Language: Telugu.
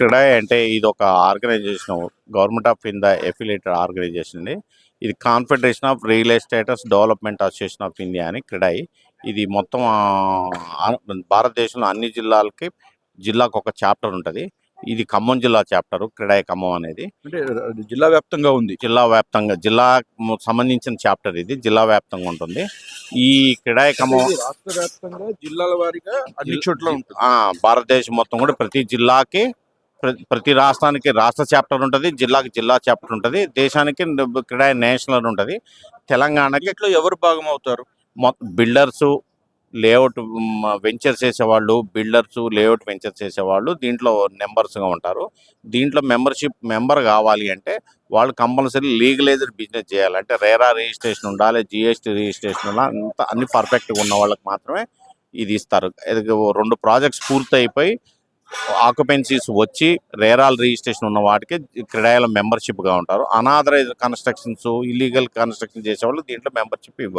క్రెడాయ్ అంటే ఇది ఒక organisation government of India affiliated organisation అండి. ఇది confederation of real estaters development association of India అని క్రెడాయ్ ఇది మొత్తం భారతదేశంలో అన్ని జిల్లాలకి జిల్లాకు ఒక చాప్టర్ ఉంటుంది. ఇది ఖమ్మం జిల్లా చాప్టర్ క్రెడాయ్ ఖమ్మం అనేది. అంటే జిల్లా వ్యాప్తంగా ఉంది. జిల్లా వ్యాప్తంగా జిల్లా సంబంధించిన చాప్టర్ ఇది జిల్లా వ్యాప్తంగా ఉంటుంది. ఈ క్రెడాయ్ ఖమ్మం రాష్ట్ర వ్యాప్తంగా జిల్లాల వారీగా అన్ని చోట్ల ఉంటుంది. ఆ, భారతదేశం మొత్తం కూడా ప్రతి జిల్లాకి ప్రతి రాష్ట్రానికి రాష్ట్ర చాప్టర్ ఉంటుంది జిల్లాకి జిల్లా చాప్టర్ ఉంటుంది దేశానికి క్రీడా నేషనల్ ఉంటుంది. తెలంగాణకి దీంట్లో ఎవరు భాగం అవుతారు బిల్డర్స్ లేఅవుట్ వెంచర్స్ చేసేవాళ్ళు బిల్డర్స్ లేఅవుట్ వెంచర్స్ చేసేవాళ్ళు దీంట్లో నెంబర్స్గా ఉంటారు. దీంట్లో మెంబర్షిప్ మెంబర్ కావాలి అంటే వాళ్ళు కంపల్సరీ లీగలైజ్డ్ బిజినెస్ చేయాలి. అంటే రేరా రిజిస్ట్రేషన్ ఉండాలి జిఎస్టీ రిజిస్ట్రేషన్ ఉండాలి అంత అన్ని పర్ఫెక్ట్గా ఉన్న వాళ్ళకి మాత్రమే ఇది ఇస్తారు. రెండు ప్రాజెక్ట్స్ పూర్తి అయిపోయి ఆక్యుపెన్సీస్ వచ్చి రేరాల్ రిజిస్ట్రేషన్ ఉన్న వాటికి క్రీడాయల మెంబర్షిప్గా ఉంటారు. అనాథరైజ్ కన్స్ట్రక్షన్స్ ఇల్లీగల్ కన్స్ట్రక్షన్ చేసేవాళ్ళు దీంట్లో మెంబర్షిప్ ఇవ్వరు.